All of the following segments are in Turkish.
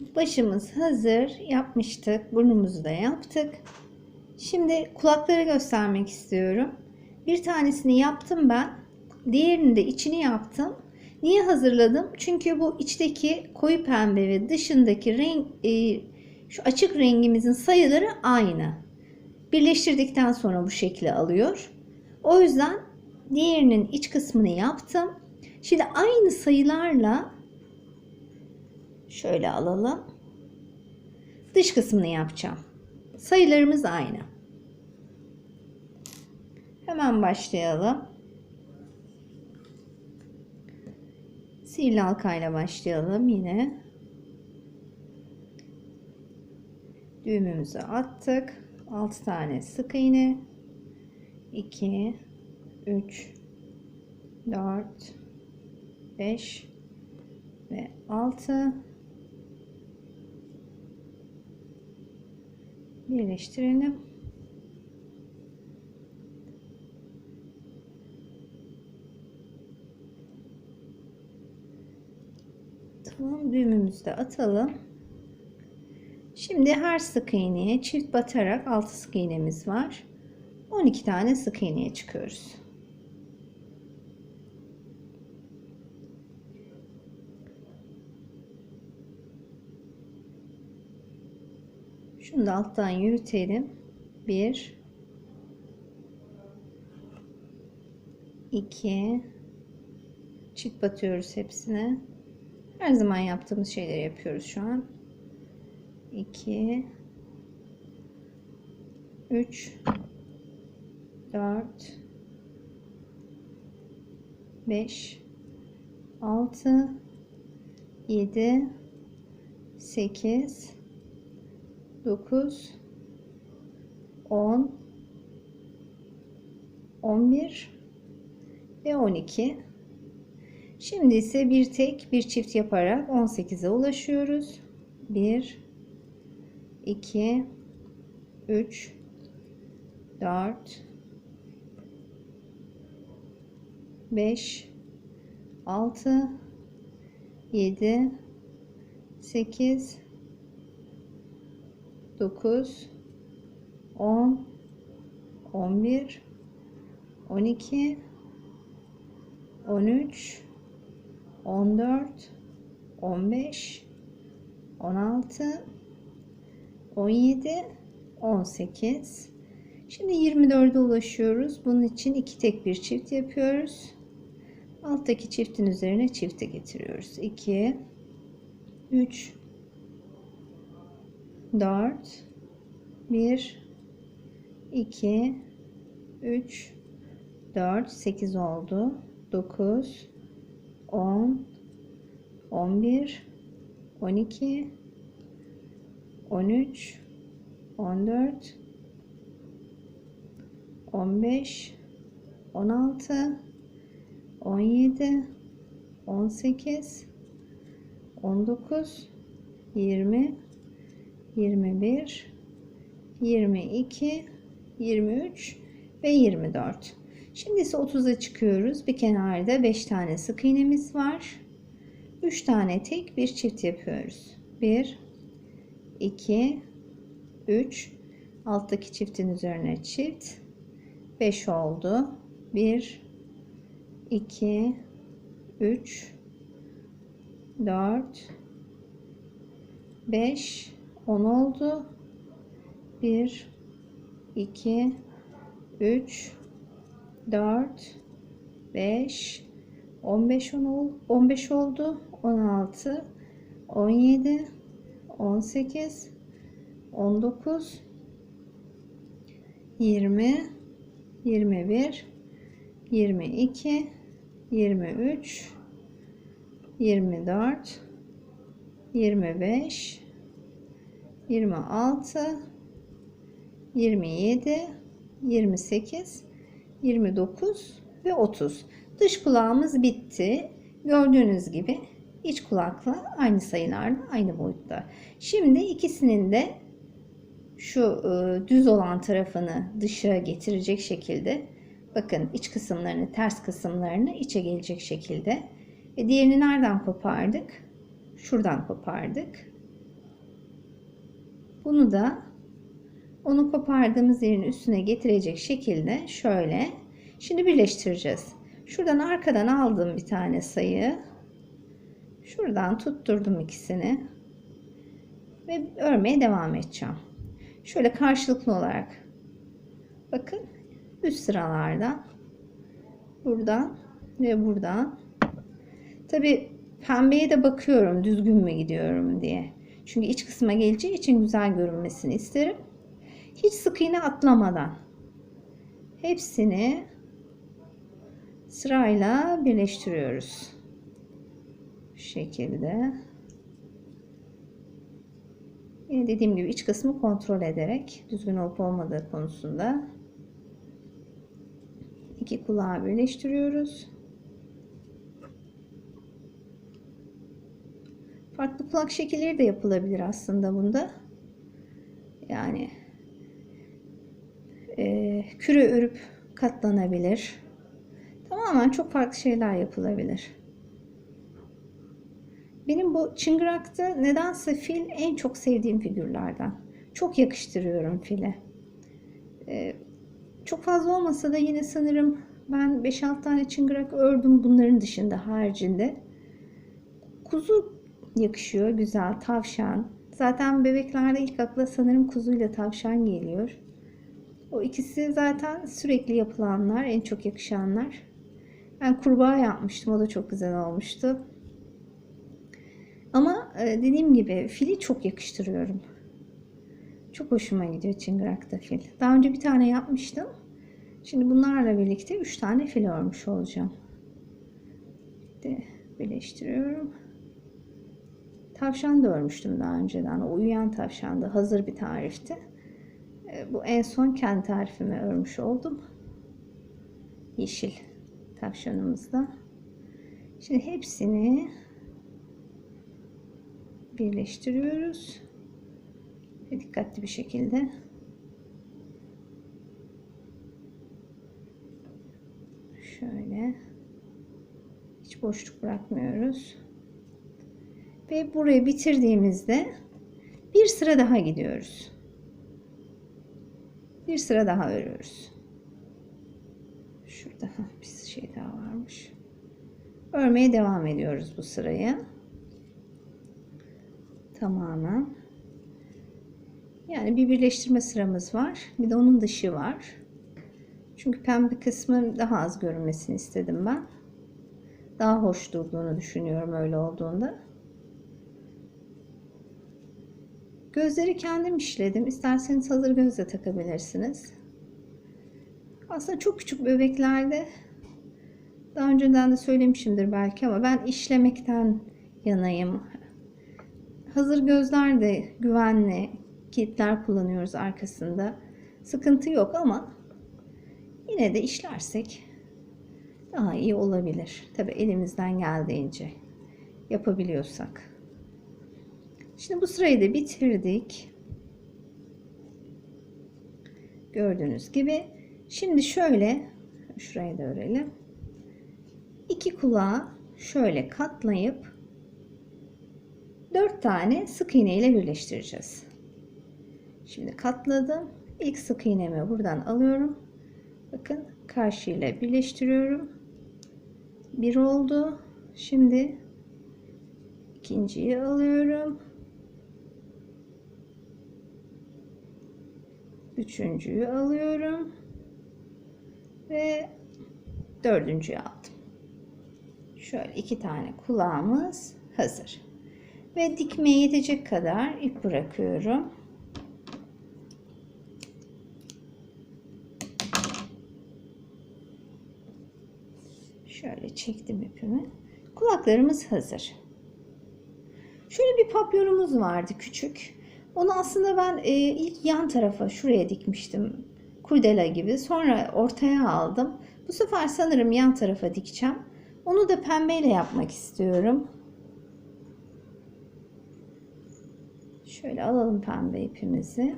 Başımız hazır. Yapmıştık. Burnumuzu da yaptık. Şimdi kulakları göstermek istiyorum. Bir tanesini yaptım ben. Diğerini de içini yaptım. Niye hazırladım? Çünkü bu içteki koyu pembe ve dışındaki renk e, şu açık rengimizin sayıları aynı. Birleştirdikten sonra bu şekli alıyor. O yüzden diğerinin iç kısmını yaptım. Şimdi aynı sayılarla şöyle alalım. Dış kısmını yapacağım. Sayılarımız aynı. Hemen başlayalım. Sihirli halkayla başlayalım yine. Düğümümüzü attık. 6 tane sık iğne. 2 3 4 5 ve 6 birleştirelim. Tamam düğümümüzü de atalım. Şimdi her sık iğneye çift batarak 6 sık iğnemiz var. 12 tane sık iğneye çıkıyoruz. Şunu da alttan yürütelim. 1 2 çift batıyoruz hepsine. Her zaman yaptığımız şeyleri yapıyoruz şu an. 2 3 4 5 6 7 8 9 10 11 ve 12 Şimdi ise bir tek bir çift yaparak 18'e ulaşıyoruz. 1 2 3 4 5 6 7 8 9 10 11 12 13 14 15 16 17 18 Şimdi 24'e ulaşıyoruz. Bunun için iki tek bir çift yapıyoruz. Alttaki çiftin üzerine çifte getiriyoruz. 2 3 4 1 2 3 4 8 oldu. 9 10 11 12 13 14 15 16 17 18 19 20 21 22 23 ve 24 Şimdi ise 30'a çıkıyoruz. Bir kenarda 5 tane sık iğnemiz var. 3 tane tek bir çift yapıyoruz. 1 2 3 alttaki çiftin üzerine çift 5 oldu. 1 2 3 4 5 10 oldu. 1 2 3 4 5 15 10 15 oldu. 16 17 18 19 20 21 22 23 24 25 26 27 28 29 ve 30 dış kulağımız bitti. Gördüğünüz gibi iç kulakla aynı sayılarla aynı boyutta. Şimdi ikisinin de şu e, düz olan tarafını dışa getirecek şekilde bakın iç kısımlarını ters kısımlarını içe gelecek şekilde. Ve diğerini nereden kopardık? Şuradan kopardık Bunu da onu kopardığımız yerin üstüne getirecek şekilde şöyle. Şimdi birleştireceğiz. Şuradan arkadan aldığım bir tane sayı. Şuradan tutturdum ikisini. Ve örmeye devam edeceğim. Şöyle karşılıklı olarak. Bakın üst sıralarda. Buradan ve buradan. Tabi pembeye de bakıyorum düzgün mü gidiyorum diye. Çünkü iç kısma geleceği için güzel görünmesini isterim. Hiç sık iğne atlamadan hepsini sırayla birleştiriyoruz. Bu şekilde. Yine dediğim gibi iç kısmı kontrol ederek düzgün olup olmadığı konusunda iki kulağı birleştiriyoruz. Farklı kulak şekilleri de yapılabilir aslında bunda. Yani e, küre örüp katlanabilir. Tamamen çok farklı şeyler yapılabilir. Benim bu çıngırakta nedense fil en çok sevdiğim figürlerden. Çok yakıştırıyorum file. E, çok fazla olmasa da yine sanırım ben 5-6 tane çıngırak ördüm bunların dışında haricinde. Kuzu yakışıyor. Güzel. Tavşan. Zaten bebeklerde ilk akla sanırım kuzuyla tavşan geliyor. O ikisi zaten sürekli yapılanlar. En çok yakışanlar. Ben kurbağa yapmıştım. O da çok güzel olmuştu. Ama e, dediğim gibi fili çok yakıştırıyorum. Çok hoşuma gidiyor çıngırakta fil. Daha önce bir tane yapmıştım. Şimdi bunlarla birlikte 3 tane fil örmüş olacağım. De birleştiriyorum. Tavşan da örmüştüm daha önceden. O uyuyan tavşandı. Hazır bir tarifti. E, bu en son kendi tarifimi örmüş oldum. Yeşil tavşanımızda. Şimdi hepsini birleştiriyoruz. Ve dikkatli bir şekilde şöyle hiç boşluk bırakmıyoruz. Ve burayı bitirdiğimizde bir sıra daha gidiyoruz. Bir sıra daha örüyoruz. Şurada bir şey daha varmış. Örmeye devam ediyoruz bu sırayı. Tamamen. Yani bir birleştirme sıramız var. Bir de onun dışı var. Çünkü pembe kısmı daha az görünmesini istedim ben. Daha hoş durduğunu düşünüyorum öyle olduğunda. Gözleri kendim işledim. İsterseniz hazır göz de takabilirsiniz. Aslında çok küçük bebeklerde daha önceden de söylemişimdir belki ama ben işlemekten yanayım. Hazır gözler de güvenli kitler kullanıyoruz arkasında. Sıkıntı yok ama yine de işlersek daha iyi olabilir. Tabi elimizden geldiğince yapabiliyorsak. Şimdi bu sırayı da bitirdik. Gördüğünüz gibi. Şimdi şöyle şurayı da örelim. İki kulağı şöyle katlayıp dört tane sık iğne ile birleştireceğiz. Şimdi katladım. İlk sık iğnemi buradan alıyorum. Bakın karşıyla birleştiriyorum. Bir oldu. Şimdi ikinciyi alıyorum. Üçüncüyü alıyorum. Ve dördüncüyü aldım. Şöyle iki tane kulağımız hazır. Ve dikmeye yetecek kadar ip bırakıyorum. Şöyle çektim ipimi. Kulaklarımız hazır. Şöyle bir papyonumuz vardı küçük. Onu aslında ben e, ilk yan tarafa şuraya dikmiştim. Kurdela gibi. Sonra ortaya aldım. Bu sefer sanırım yan tarafa dikeceğim. Onu da pembeyle yapmak istiyorum. Şöyle alalım pembe ipimizi.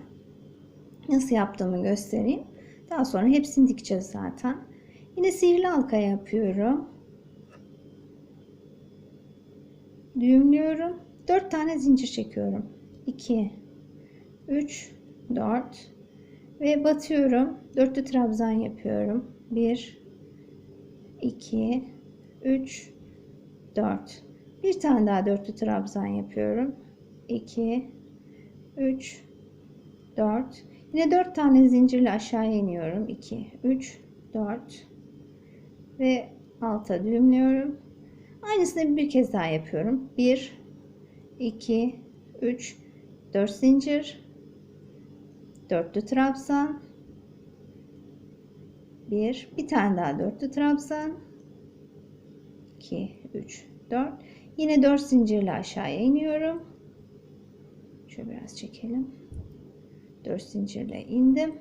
Nasıl yaptığımı göstereyim. Daha sonra hepsini dikeceğiz zaten. Yine sihirli halka yapıyorum. Düğümlüyorum. 4 tane zincir çekiyorum. 2 3 4 ve batıyorum. Dörtlü trabzan yapıyorum. 1 2 3 4 bir tane daha dörtlü trabzan yapıyorum. 2 3 4 yine 4 tane zincirle aşağıya iniyorum. 2 3 4 ve alta düğümlüyorum. Aynısını bir kez daha yapıyorum. 1 2 3 4 zincir dörtlü trabzan. 1 bir tane daha dörtlü trabzan. 2 3 4 yine 4 zincirle aşağıya iniyorum. Şöyle biraz çekelim. 4 zincirle indim.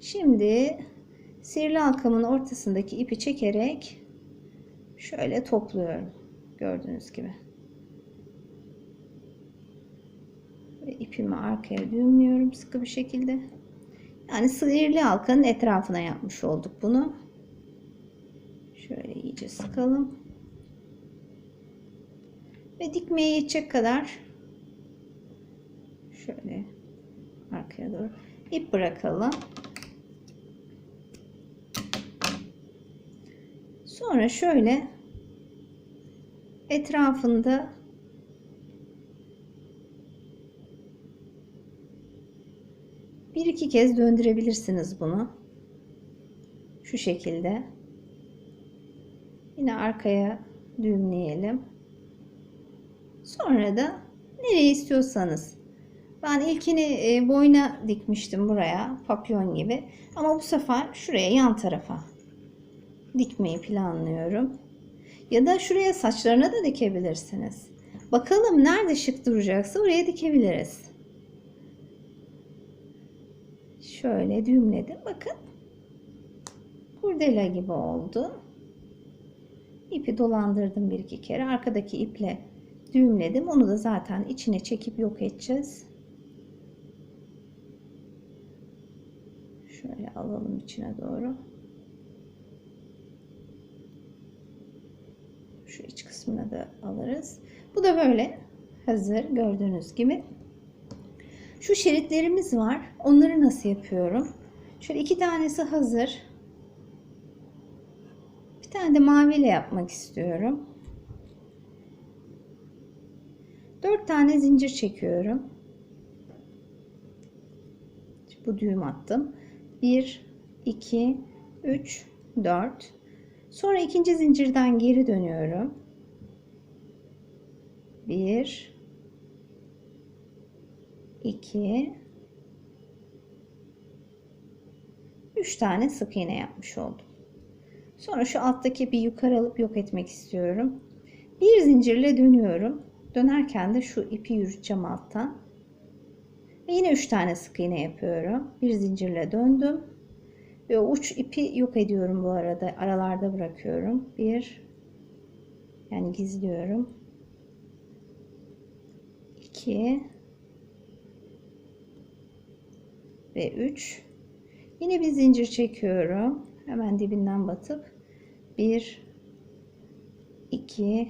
Şimdi sihirli halkamın ortasındaki ipi çekerek şöyle topluyorum. Gördüğünüz gibi ve ipimi arkaya düğümlüyorum sıkı bir şekilde. Yani sihirli halkanın etrafına yapmış olduk bunu. Şöyle iyice sıkalım. Ve dikmeye yetecek kadar şöyle arkaya doğru ip bırakalım. Sonra şöyle etrafında bir iki kez döndürebilirsiniz bunu. Şu şekilde. Yine arkaya düğümleyelim. Sonra da nereye istiyorsanız. Ben ilkini e, boyuna dikmiştim buraya papyon gibi. Ama bu sefer şuraya yan tarafa dikmeyi planlıyorum. Ya da şuraya saçlarına da dikebilirsiniz. Bakalım nerede şık duracaksa oraya dikebiliriz şöyle düğümledim. Bakın. Kurdela gibi oldu. İpi dolandırdım bir iki kere. Arkadaki iple düğümledim. Onu da zaten içine çekip yok edeceğiz. Şöyle alalım içine doğru. Şu iç kısmına da alırız. Bu da böyle hazır gördüğünüz gibi şu şeritlerimiz var. Onları nasıl yapıyorum? Şöyle iki tanesi hazır. Bir tane de maviyle yapmak istiyorum. Dört tane zincir çekiyorum. Bu düğüm attım. Bir, iki, üç, dört. Sonra ikinci zincirden geri dönüyorum. Bir, 2 3 tane sık iğne yapmış oldum. Sonra şu alttaki bir yukarı alıp yok etmek istiyorum. Bir zincirle dönüyorum. Dönerken de şu ipi yürüteceğim alttan. Ve yine 3 tane sık iğne yapıyorum. Bir zincirle döndüm. Ve uç ipi yok ediyorum bu arada. Aralarda bırakıyorum. Bir yani gizliyorum. 2 ve 3 yine bir zincir çekiyorum. Hemen dibinden batıp 1 2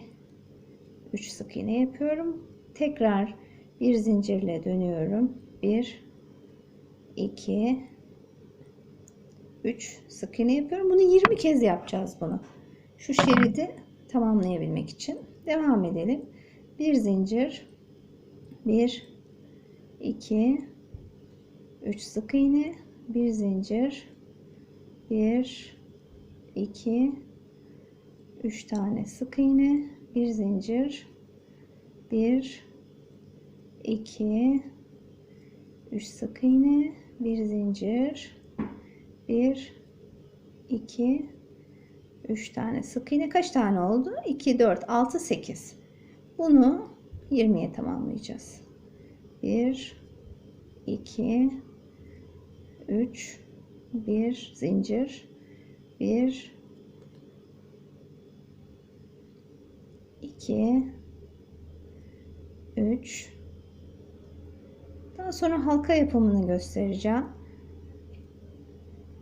3 sık iğne yapıyorum. Tekrar bir zincirle dönüyorum. 1 2 3 sık iğne yapıyorum. Bunu 20 kez yapacağız bunu. Şu şeridi tamamlayabilmek için. Devam edelim. Bir zincir 1 2 3 sık iğne, bir zincir, 1 2 3 tane sık iğne, bir zincir, 1 2 3 sık iğne, bir zincir, 1 2 3 tane sık iğne kaç tane oldu? 2 4 6 8. Bunu 20'ye tamamlayacağız. 1 2 3 1 zincir 1 2 3 daha sonra halka yapımını göstereceğim.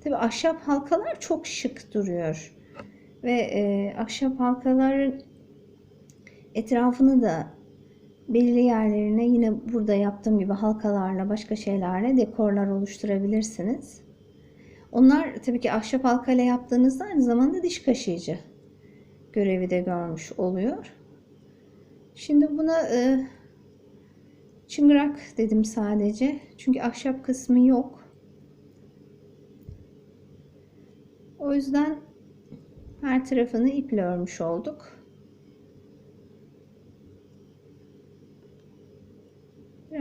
Tabi ahşap halkalar çok şık duruyor. Ve e, ahşap halkaların etrafını da belirli yerlerine yine burada yaptığım gibi halkalarla başka şeylerle dekorlar oluşturabilirsiniz. Onlar tabii ki ahşap halkayla yaptığınızda aynı zamanda diş kaşıyıcı görevi de görmüş oluyor. Şimdi buna e, çıngırak dedim sadece. Çünkü ahşap kısmı yok. O yüzden her tarafını iple örmüş olduk.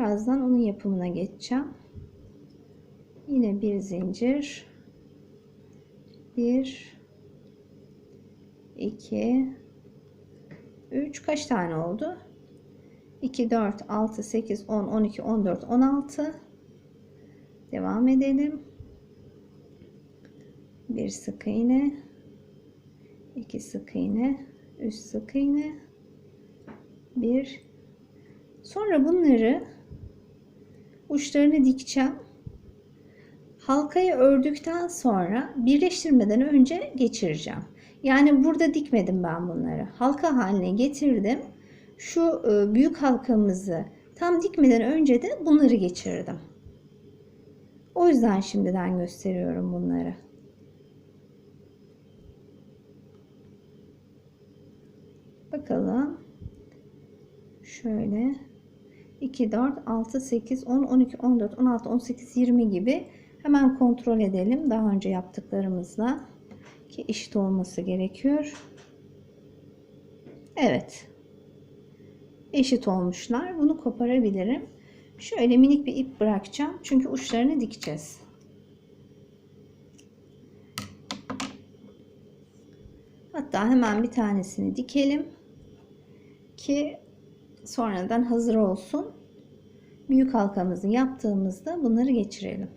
Birazdan onun yapımına geçeceğim. Yine bir zincir. Bir, iki, üç. Kaç tane oldu? 2, 4, 6, 8, 10, 12, 14, 16. Devam edelim. Bir sık iğne. 2 sık iğne. 3 sık iğne. 1. Sonra bunları uçlarını dikeceğim. Halkayı ördükten sonra birleştirmeden önce geçireceğim. Yani burada dikmedim ben bunları. Halka haline getirdim. Şu e, büyük halkamızı tam dikmeden önce de bunları geçirdim. O yüzden şimdiden gösteriyorum bunları. Bakalım. Şöyle 2, 4, 6, 8, 10, 12, 14, 16, 18, 20 gibi hemen kontrol edelim. Daha önce yaptıklarımızla ki eşit olması gerekiyor. Evet. Eşit olmuşlar. Bunu koparabilirim. Şöyle minik bir ip bırakacağım. Çünkü uçlarını dikeceğiz. Hatta hemen bir tanesini dikelim ki sonradan hazır olsun. Büyük halkamızı yaptığımızda bunları geçirelim.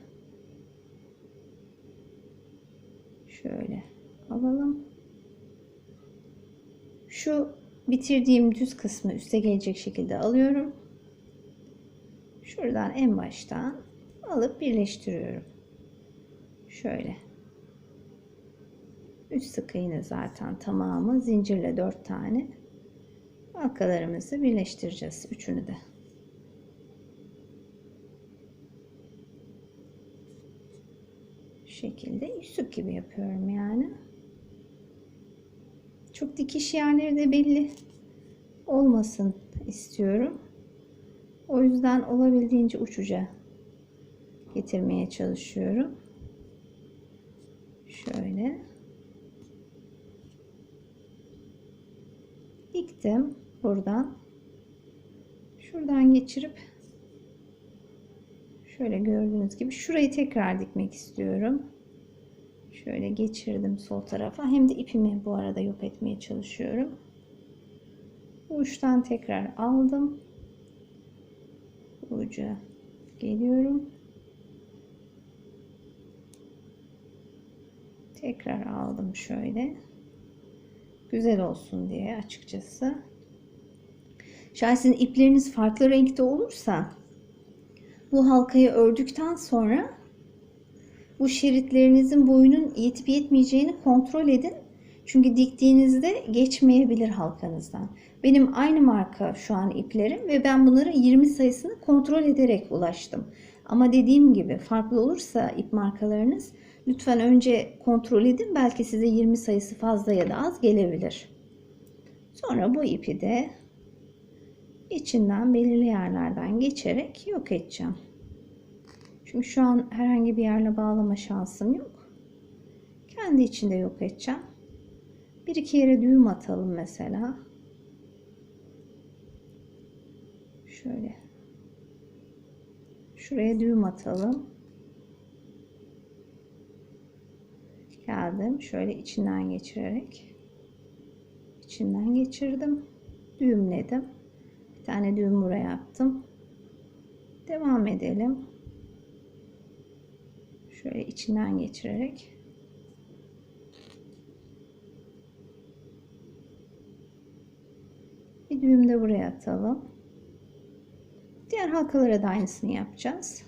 Şöyle alalım. Şu bitirdiğim düz kısmı üste gelecek şekilde alıyorum. Şuradan en baştan alıp birleştiriyorum. Şöyle. 3 sık iğne zaten tamamı zincirle 4 tane halkalarımızı birleştireceğiz üçünü de. Şu şekilde yüzük gibi yapıyorum yani. Çok dikiş yerleri de belli olmasın istiyorum. O yüzden olabildiğince uçuca getirmeye çalışıyorum. Şöyle. Diktim buradan. Şuradan geçirip şöyle gördüğünüz gibi şurayı tekrar dikmek istiyorum. Şöyle geçirdim sol tarafa. Hem de ipimi bu arada yok etmeye çalışıyorum. Bu uçtan tekrar aldım. Uca geliyorum. Tekrar aldım şöyle. Güzel olsun diye açıkçası. Şahsen ipleriniz farklı renkte olursa bu halkayı ördükten sonra bu şeritlerinizin boyunun yetip yetmeyeceğini kontrol edin. Çünkü diktiğinizde geçmeyebilir halkanızdan. Benim aynı marka şu an iplerim ve ben bunların 20 sayısını kontrol ederek ulaştım. Ama dediğim gibi farklı olursa ip markalarınız lütfen önce kontrol edin. Belki size 20 sayısı fazla ya da az gelebilir. Sonra bu ipi de içinden belirli yerlerden geçerek yok edeceğim. Çünkü şu an herhangi bir yerle bağlama şansım yok. Kendi içinde yok edeceğim. Bir iki yere düğüm atalım mesela. Şöyle. Şuraya düğüm atalım. Geldim. Şöyle içinden geçirerek. içinden geçirdim. Düğümledim. Tane düğüm buraya attım. Devam edelim. Şöyle içinden geçirerek. Bir düğüm de buraya atalım. Diğer halkalara da aynısını yapacağız.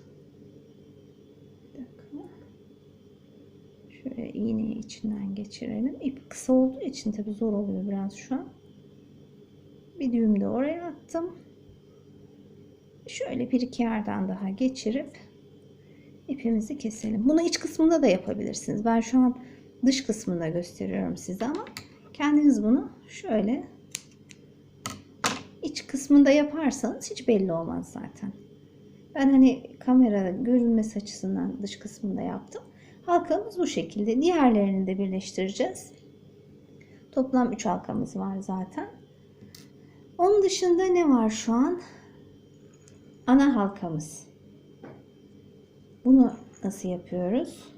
Şöyle iğneyi içinden geçirelim. İp kısa olduğu için tabi zor oluyor biraz şu an. Bir düğüm de oraya attım. şöyle bir iki yerden daha geçirip ipimizi keselim. Bunu iç kısmında da yapabilirsiniz. Ben şu an dış kısmında gösteriyorum size ama kendiniz bunu şöyle iç kısmında yaparsanız hiç belli olmaz zaten. Ben hani kamera görünmesi açısından dış kısmında yaptım. Halkamız bu şekilde. Diğerlerini de birleştireceğiz. Toplam 3 halkamız var zaten. Onun dışında ne var şu an? Ana halkamız. Bunu nasıl yapıyoruz?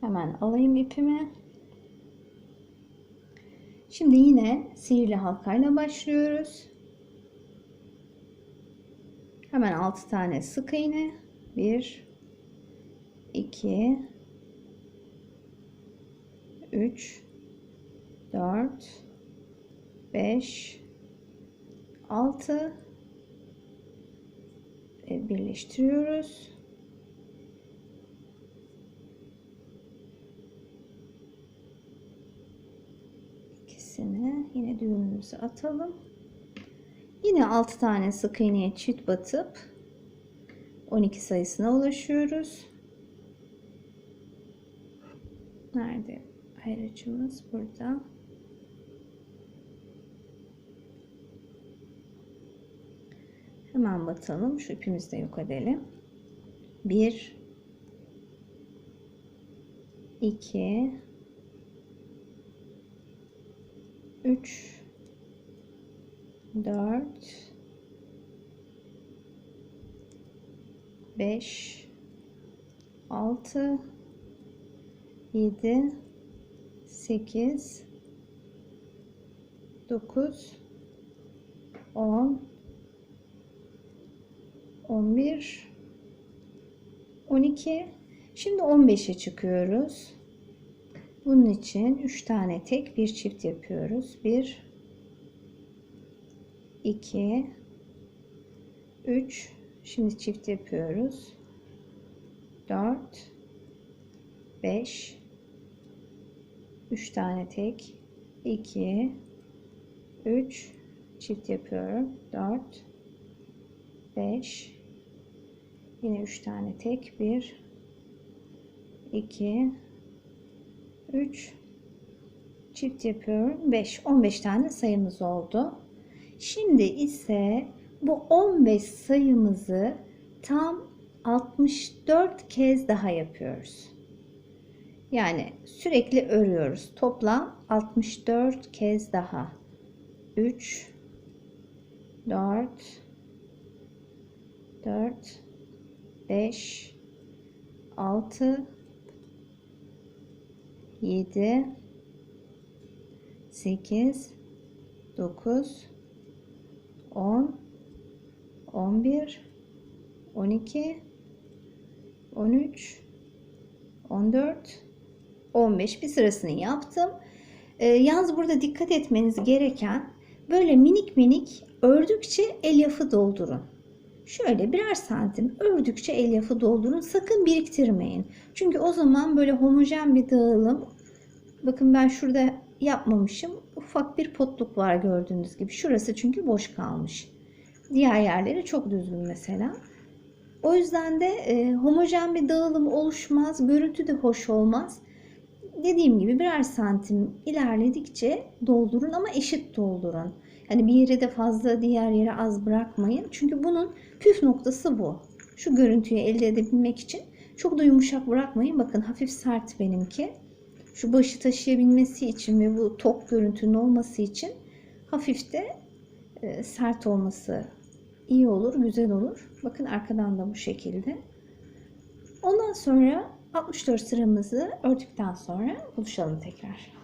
Hemen alayım ipimi. Şimdi yine sihirli halkayla başlıyoruz. Hemen 6 tane sık iğne. 1 2 3 4 5 6 ve birleştiriyoruz. İkisini yine düğümümüzü atalım. Yine 6 tane sık iğneye çift batıp 12 sayısına ulaşıyoruz. Nerede ayrıcımız? Burada. Hemen batalım. Şu ipimizi de yok edelim. 1 2 3 4 5 6 7 8 9 10 11 12 şimdi 15'e çıkıyoruz. Bunun için 3 tane tek bir çift yapıyoruz. 1 2 3 şimdi çift yapıyoruz. 4 5 3 tane tek 2 3 çift yapıyorum. 4 5 yine 3 tane tek. 1 2 3 çift yapıyorum. 5 15 tane sayımız oldu. Şimdi ise bu 15 sayımızı tam 64 kez daha yapıyoruz. Yani sürekli örüyoruz. Toplam 64 kez daha. 3 4 4 5 6 7 8 9 10 11 12 13 14 15 bir sırasını yaptım. Ee, yalnız burada dikkat etmeniz gereken böyle minik minik ördükçe elyafı doldurun. Şöyle birer santim ördükçe elyafı doldurun. Sakın biriktirmeyin. Çünkü o zaman böyle homojen bir dağılım. Bakın ben şurada yapmamışım. Ufak bir potluk var gördüğünüz gibi. Şurası çünkü boş kalmış. Diğer yerleri çok düzgün mesela. O yüzden de e, homojen bir dağılım oluşmaz. Görüntü de hoş olmaz. Dediğim gibi birer santim ilerledikçe doldurun ama eşit doldurun. Yani bir yere de fazla diğer yere az bırakmayın. Çünkü bunun püf noktası bu. Şu görüntüyü elde edebilmek için çok da yumuşak bırakmayın. Bakın hafif sert benimki. Şu başı taşıyabilmesi için ve bu tok görüntünün olması için hafif de e, sert olması iyi olur, güzel olur. Bakın arkadan da bu şekilde. Ondan sonra 64 sıramızı ördükten sonra buluşalım tekrar.